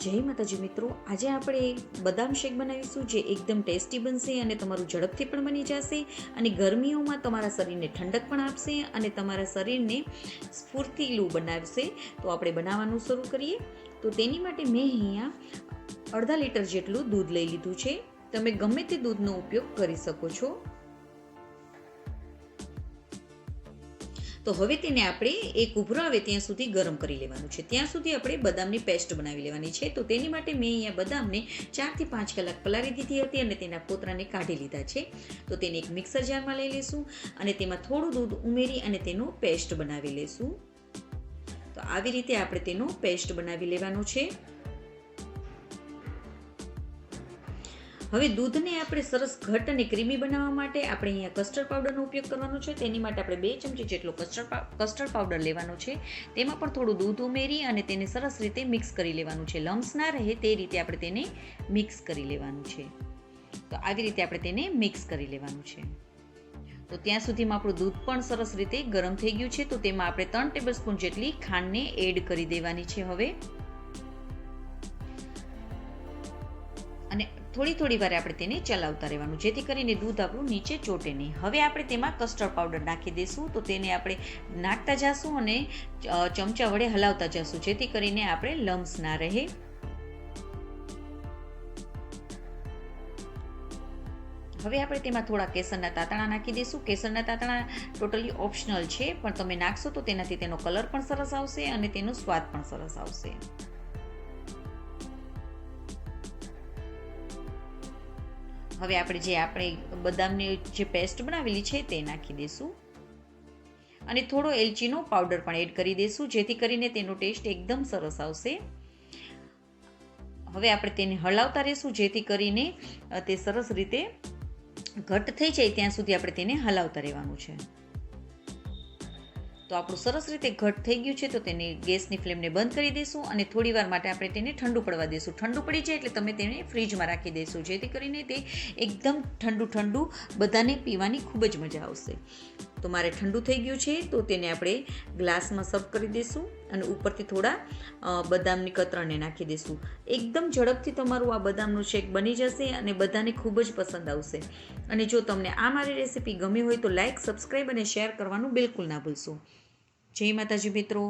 જય માતાજી મિત્રો, આજે આપણે બદામ શેક બનાવીશું જે એકદમ ટેસ્ટી બનશે અને તમારું ઝડપથી પણ બની જશે અને ગરમીઓમાં તમારા શરીરને ઠંડક પણ આપશે અને તમારા શરીરને સ્ફૂર્તિલું બનાવશે. તો આપણે બનાવવાનું શરૂ કરીએ. તો તેની માટે મેં અહીંયા અડધા લીટર જેટલું દૂધ લઈ લીધું છે. તમે ગમે તે દૂધનો ઉપયોગ કરી શકો છો. તો હવે તેને આપણે એક ઉભરો આવે ત્યાં સુધી ગરમ કરી લેવાનું છે. ત્યાં સુધી આપણે બદામની પેસ્ટ બનાવી લેવાની છે. તો તેની માટે મેં અહીંયા બદામને ચારથી પાંચ કલાક પલાળી દીધી હતી અને તેના પોતરાને કાઢી લીધા છે. તો તેને એક મિક્સર જારમાં લઈ લઈશું અને તેમાં થોડું દૂધ ઉમેરી અને તેનો પેસ્ટ બનાવી લેશું. તો આવી રીતે આપણે તેનો પેસ્ટ બનાવી લેવાનો છે. હવે દૂધને આપણે સરસ ઘટ અને ક્રીમી બનાવવા માટે આપણે અહીંયા કસ્ટર્ડ પાવડરનો ઉપયોગ કરવાનો છે. તેની માટે આપણે બે ચમચી જેટલો કસ્ટર્ડ કસ્ટર્ડ પાવડર લેવાનો છે. તેમાં પણ થોડું દૂધ ઉમેરી અને તેને સરસ રીતે મિક્સ કરી લેવાનું છે. લમ્સ ના રહે તે રીતે આપણે તેને મિક્સ કરી લેવાનું છે. તો આવી રીતે આપણે તેને મિક્સ કરી લેવાનું છે. તો ત્યાં સુધીમાં આપણું દૂધ પણ સરસ રીતે ગરમ થઈ ગયું છે. તો તેમાં આપણે ત્રણ ટેબલસ્પૂન જેટલી ખાંડને એડ કરી દેવાની છે હવે. અને થોડી થોડી વારે આપણે તેને ચલાવતા રહેવાનું, જેથી કરીને દૂધ આપણું નીચે ચોટે નહીં. હવે આપણે તેમાં કસ્ટર્ડ પાવડર નાખી દઈશું, તો તેને આપણે નાખતા જઈશું અને ચમચા વડે હલાવતા જઈશું જેથી કરીને આપણે લમ્સ ના રહે. હવે આપણે તેમાં થોડા કેસરના તાતણા નાખી દઈશું. કેસરના તાતણા ટોટલી ઓપ્શનલ છે, પણ તમે નાખશો તો તેનાથી તેનો કલર પણ સરસ આવશે અને તેનો સ્વાદ પણ સરસ આવશે. હવે આપણે જે આપણે બદામની જે પેસ્ટ બનાવેલી છે તે નાખી દઈશું અને થોડો એલચીનો પાવડર પણ એડ કરી દઈશું જેથી કરીને તેનો ટેસ્ટ એકદમ સરસ આવશે. હવે આપણે તેને હલાવતા રહીશું, જેથી કરીને તે સરસ રીતે ઘટ થઈ જાય ત્યાં સુધી આપણે તેને હલાવતા રહેવાનું છે. તો આપણું સરસ રીતે ઘટ થઈ ગયું છે, તો તેને ગેસની ફ્લેમને બંધ કરી દઈશું અને થોડી વાર માટે આપણે તેને ઠંડુ પડવા દઈશું ઠંડુ પડી જાય એટલે તમે તેને ફ્રીજમાં રાખી દઈશું જેથી કરીને તે એકદમ ઠંડુ ઠંડુ બધાને પીવાની ખૂબ જ મજા આવશે. તો મારે ઠંડુ થઈ ગયું છે, તો તેને આપણે ગ્લાસમાં સર્વ કરી દઈશું અને ઉપરથી થોડા બદામની કતરણને નાખી દઈશું એકદમ ઝડપથી તમારું આ બદામનું શેક બની જશે અને બધાને ખૂબ જ પસંદ આવશે. અને જો તમને આ મારી રેસીપી ગમી હોય તો લાઇક સબસ્ક્રાઈબ અને શેર કરવાનું બિલકુલ ના ભૂલશો. જય માતાજી મિત્રો.